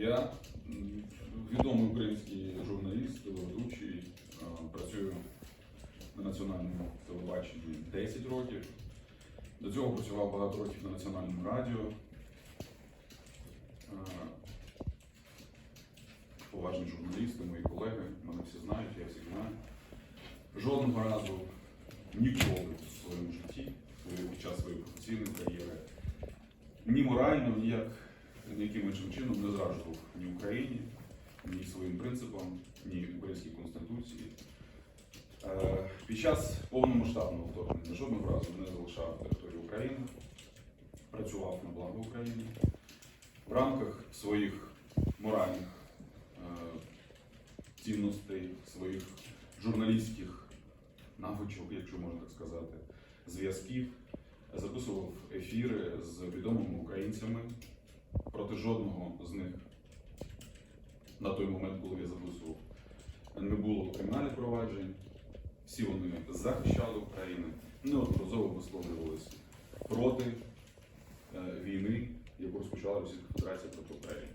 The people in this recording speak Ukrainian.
Я відомий український журналіст, ведучий, працюю на національному телебаченні 10 років. До цього працював багато років на національному радіо. Поважні журналісти, мої колеги, мене всі знають, я всіх знаю. Жодного разу ніколи в своєму житті, під час своєї професійної кар'єри, ні морально, ніяк ніяким іншим чином не зраджував ні Україні, ні своїм принципам, ні українській конституції. Е, Під час повномасштабного вторгнення жодного разу не залишав територію України, працював на благо України в рамках своїх моральних е, цінностей, своїх журналістських навичок, якщо можна так сказати, зв'язків, записував ефіри з відомими українцями. Проти жодного з них на той момент, коли я записував, не було кримінальних проваджень. Всі вони захищали Україну, неодноразово висловлювалися проти е, війни, яку розпочала Російська Федерація проти України.